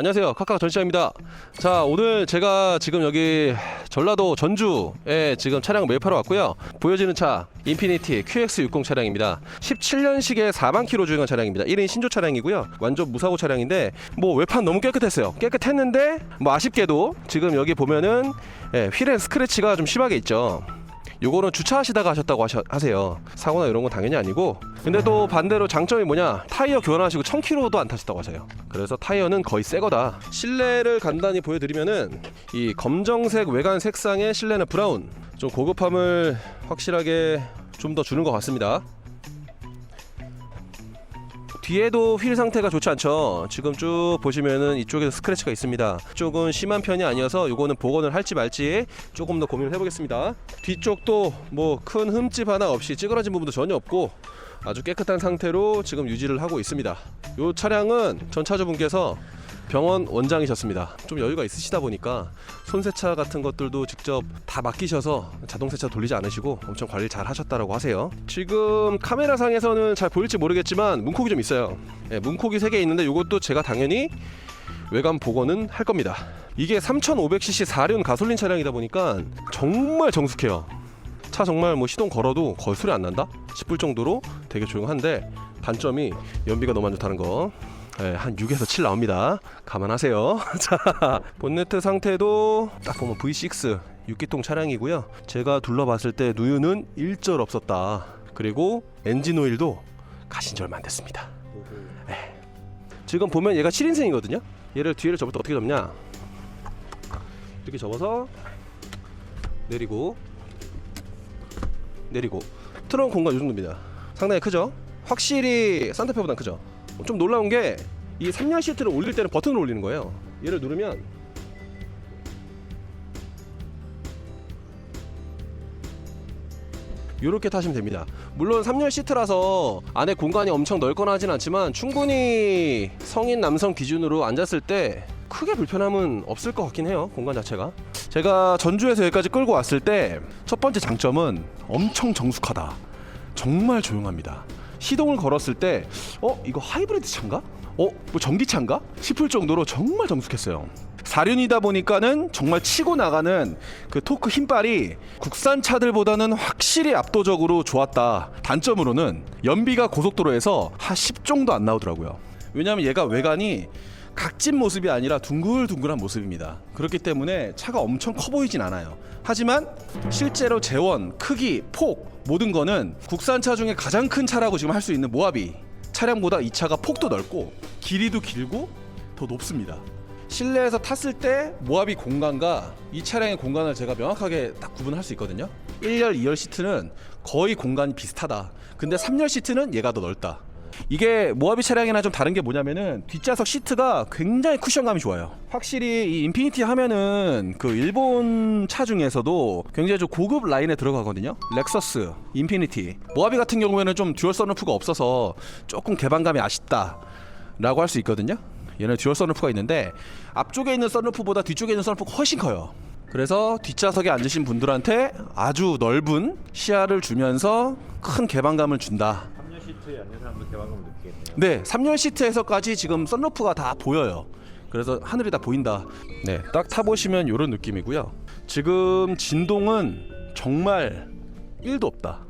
안녕하세요. 카카 전시장입니다. 자, 오늘 제가 지금 여기 전라도 전주에 지금 차량 매입하러 왔고요. 보여지는 차 인피니티 QX60 차량입니다. 17년식의 4만 킬로 주행한 차량입니다. 1인 신조 차량이고요. 완전 무사고 차량인데 뭐 외판 너무 깨끗했어요. 깨끗했는데 뭐 아쉽게도 지금 여기 보면은 예, 휠엔 스크래치가 좀 심하게 있죠. 요거는 주차하시다가 하셨다고 하셔, 하세요. 사고나 이런 건 당연히 아니고. 근데 또 반대로 장점이 뭐냐? 타이어 교환하시고 1000km도 안 타셨다고 하세요. 그래서 타이어는 거의 새 거다. 실내를 간단히 보여드리면은 이 검정색 외관 색상의 실내는 브라운. 좀 고급함을 확실하게 좀 더 주는 것 같습니다. 뒤에도 휠 상태가 좋지 않죠. 지금 쭉 보시면은 이쪽에도 스크래치가 있습니다. 이쪽은 심한 편이 아니어서 이거는 복원을 할지 말지 조금 더 고민을 해보겠습니다. 뒤쪽도 뭐 큰 흠집 하나 없이 찌그러진 부분도 전혀 없고 아주 깨끗한 상태로 지금 유지를 하고 있습니다. 이 차량은 전 차주분께서 병원 원장이셨습니다. 좀 여유가 있으시다 보니까 손세차 같은 것들도 직접 다 맡기셔서 자동 세차 돌리지 않으시고 엄청 관리 잘 하셨다라고 하세요. 지금 카메라 상에서는 잘 보일지 모르겠지만 문콕이 좀 있어요. 예, 문콕이 3개 있는데 이것도 제가 당연히 외관 복원은 할 겁니다. 이게 3500cc 4륜 가솔린 차량이다 보니까 정말 정숙해요. 차 정말 뭐 시동 걸어도 거의 소리 안 난다 싶을 정도로 되게 조용한데 단점이 연비가 너무 안 좋다는 거. 예, 한 6에서 7 나옵니다. 감안하세요. 자, 본네트 상태도 딱 보면 V6 6기통 차량이고요. 제가 둘러봤을 때 누유는 일절 없었다. 그리고 엔진 오일도 가신 지 얼마 안 됐습니다. 예. 지금 보면 얘가 7인승이거든요. 얘를 뒤를 접을 때 어떻게 접냐? 이렇게 접어서 내리고 내리고 트렁크 공간 이 정도입니다. 상당히 크죠? 확실히 산타페보다 크죠? 좀 놀라운 게 이 3열 시트를 올릴 때는 버튼을 올리는 거예요. 얘를 누르면 이렇게 타시면 됩니다. 물론 3열 시트라서 안에 공간이 엄청 넓거나 하진 않지만 충분히 성인 남성 기준으로 앉았을 때 크게 불편함은 없을 것 같긴 해요. 공간 자체가. 제가 전주에서 여기까지 끌고 왔을 때 첫 번째 장점은 엄청 정숙하다. 정말 조용합니다. 시동을 걸었을 때, 어, 이거 하이브리드 차인가? 어, 뭐 전기차인가? 싶을 정도로 정말 정숙했어요. 4륜이다 보니까는 정말 치고 나가는 그 토크 힘빨이 국산 차들보다는 확실히 압도적으로 좋았다. 단점으로는 연비가 고속도로에서 한 10 정도 안 나오더라고요. 왜냐하면 얘가 외관이 각진 모습이 아니라 둥글둥글한 모습입니다. 그렇기 때문에 차가 엄청 커 보이진 않아요. 하지만 실제로 재원, 크기, 폭 모든 거는 국산차 중에 가장 큰 차라고 지금 할 수 있는 모하비 차량보다 이 차가 폭도 넓고 길이도 길고 더 높습니다. 실내에서 탔을 때 모하비 공간과 이 차량의 공간을 제가 명확하게 딱 구분할 수 있거든요. 1열, 2열 시트는 거의 공간이 비슷하다. 근데 3열 시트는 얘가 더 넓다. 이게 모하비 차량이나 좀 다른 게 뭐냐면은 뒷좌석 시트가 굉장히 쿠션감이 좋아요. 확실히 이 인피니티 하면은 그 일본 차 중에서도 굉장히 좀 고급 라인에 들어가거든요. 렉서스, 인피니티. 모하비 같은 경우에는 좀 듀얼 선루프가 없어서 조금 개방감이 아쉽다라고 할 수 있거든요. 얘는 듀얼 선루프가 있는데 앞쪽에 있는 선루프보다 뒤쪽에 있는 선루프가 훨씬 커요. 그래서 뒷좌석에 앉으신 분들한테 아주 넓은 시야를 주면서 큰 개방감을 준다. 3년 시트에 앉는 사람도 개방감을 느끼겠네요. 네, 3열 시트에서까지 지금 썬루프가 다 보여요. 그래서 하늘이 다 보인다. 네, 딱 타보시면 이런 느낌이고요. 지금 진동은 정말 1도 없다.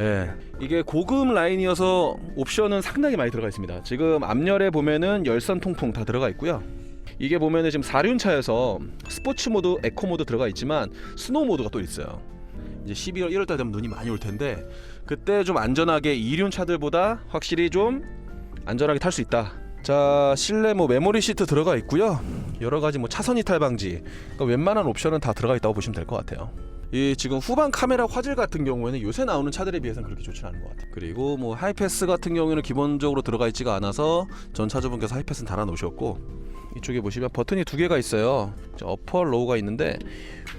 예, 이게 고급 라인이어서 옵션은 상당히 많이 들어가 있습니다. 지금 앞열에 보면은 열선 통풍 다 들어가 있고요. 이게 보면은 지금 4륜차에서 스포츠 모드, 에코 모드 들어가 있지만 스노우 모드가 또 있어요. 이제 12월 1월 달 되면 눈이 많이 올 텐데 그때 좀 안전하게 2륜 차들보다 확실히 좀 안전하게 탈 수 있다. 자 실내 뭐 메모리 시트 들어가 있고요. 여러 가지 뭐 차선 이탈 방지, 그러니까 웬만한 옵션은 다 들어가 있다고 보시면 될 것 같아요. 이 지금 후방 카메라 화질 같은 경우에는 요새 나오는 차들에 비해서는 그렇게 좋지 않은 것 같아요. 그리고 뭐 하이패스 같은 경우에는 기본적으로 들어가 있지가 않아서 전 차주분께서 하이패스는 달아 놓으셨고 이쪽에 보시면 버튼이 두 개가 있어요. 자, 어퍼 로우가 있는데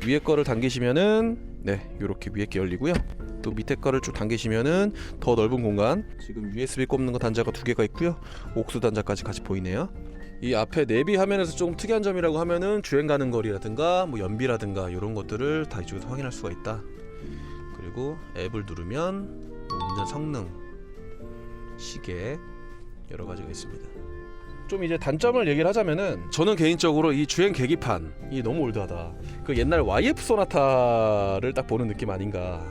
위에 거를 당기시면은 네 이렇게 위에 게 열리고요. 또 밑에 거를 쭉 당기시면은 더 넓은 공간. 지금 USB 꼽는 거 단자가 두 개가 있고요. 옥수 단자까지 같이 보이네요. 이 앞에 내비 화면에서 조금 특이한 점이라고 하면은 주행 가는 거리라든가 뭐 연비라든가 이런 것들을 다 이쪽에서 확인할 수가 있다. 그리고 앱을 누르면 뭐 운전 성능, 시계 여러 가지가 있습니다. 좀 이제 단점을 얘기를 하자면은 저는 개인적으로 이 주행 계기판이 너무 올드하다. 그 옛날 YF 소나타를 딱 보는 느낌 아닌가.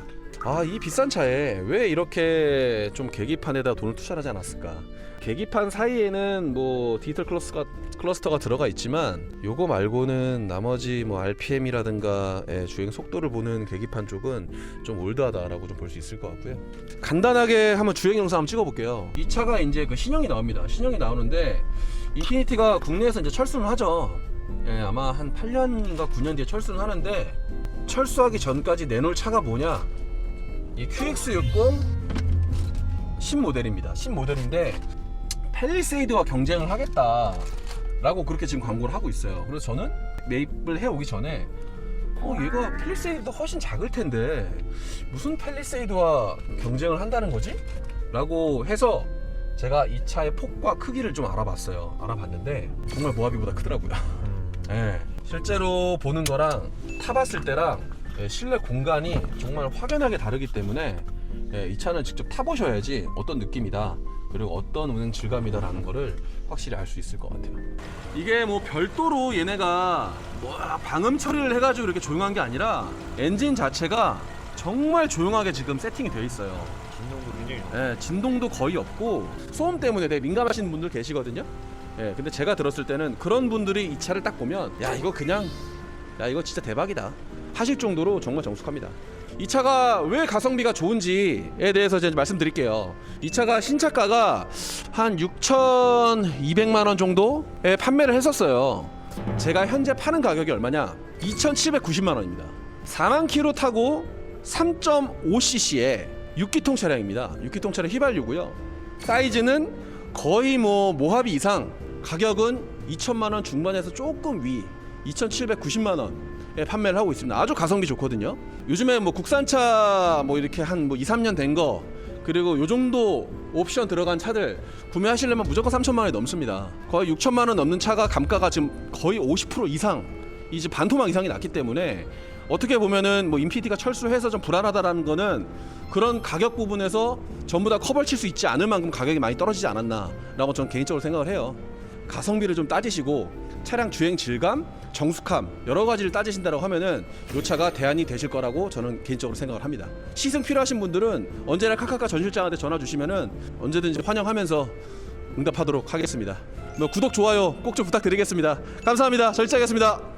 아 이 비싼 차에 왜 이렇게 좀 계기판에다 돈을 투자하지 않았을까? 계기판 사이에는 뭐 디지털 클러스가 클러스터가 들어가 있지만 요거 말고는 나머지 뭐 RPM이라든가 예, 주행 속도를 보는 계기판 쪽은 좀 올드하다라고 좀 볼 수 있을 것 같고요. 간단하게 한번 주행 영상 한번 찍어볼게요. 이 차가 이제 그 신형이 나옵니다. 신형이 나오는데 인피니티가 국내에서 이제 철수는 하죠. 예, 아마 한 8년인가 9년 뒤에 철수는 하는데 철수하기 전까지 내놓을 차가 뭐냐? 이 QX60 신모델입니다. 신모델인데 펠리세이드와 경쟁을 하겠다라고 그렇게 지금 광고를 하고 있어요. 그래서 저는 매입을 해 오기 전에 어 얘가 펠리세이드도 훨씬 작을 텐데 무슨 펠리세이드와 경쟁을 한다는 거지? 라고 해서 제가 이 차의 폭과 크기를 좀 알아봤어요. 알아봤는데 정말 모하비보다 크더라고요. 예, 실제로 보는 거랑 타봤을 때랑 예, 실내 공간이 정말 확연하게 다르기 때문에 예, 이 차는 직접 타보셔야지 어떤 느낌이다 그리고 어떤 운행 질감이다라는 거를 확실히 알 수 있을 것 같아요. 이게 뭐 별도로 얘네가 뭐 방음 처리를 해가지고 이렇게 조용한 게 아니라 엔진 자체가 정말 조용하게 지금 세팅이 되어 있어요. 진동도 굉장히 예, 진동도 거의 없고 소음 때문에 되게 민감하신 분들 계시거든요. 예, 근데 제가 들었을 때는 그런 분들이 이 차를 딱 보면 야 이거 그냥 야 이거 진짜 대박이다 하실 정도로 정말 정숙합니다. 이 차가 왜 가성비가 좋은지에 대해서 이제 말씀드릴게요. 이 차가 신차가가 한 6,200만 원 정도에 판매를 했었어요. 제가 현재 파는 가격이 얼마냐? 2,790만 원입니다. 4만 킬로 타고 3.5cc의 6기통 차량입니다. 6기통 차량 휘발유고요. 사이즈는 거의 뭐 모하비 이상, 가격은 2천만 원 중반에서 조금 위, 2,790만 원에 판매를 하고 있습니다. 아주 가성비 좋거든요. 요즘에 뭐 국산차 뭐 이렇게 한 뭐 2, 3년 된 거 그리고 요 정도 옵션 들어간 차들 구매하시려면 무조건 3천만 원이 넘습니다. 거의 6천만 원 넘는 차가 감가가 지금 거의 50% 이상 이제 반토막 이상이 났기 때문에 어떻게 보면은 뭐 인피니티가 철수해서 좀 불안하다라는 거는 그런 가격 부분에서 전부 다 커버를 칠수 있지 않을 만큼 가격이 많이 떨어지지 않았나라고 저는 개인적으로 생각을 해요. 가성비를 좀 따지시고 차량 주행 질감, 정숙함 여러 가지를 따지신다고 하면은 이 차가 대안이 되실 거라고 저는 개인적으로 생각을 합니다. 시승 필요하신 분들은 언제나 카카카 전 실장한테 전화 주시면은 언제든지 환영하면서 응답하도록 하겠습니다. 뭐 구독 좋아요 꼭 좀 부탁드리겠습니다. 감사합니다. 전 실장이었습니다.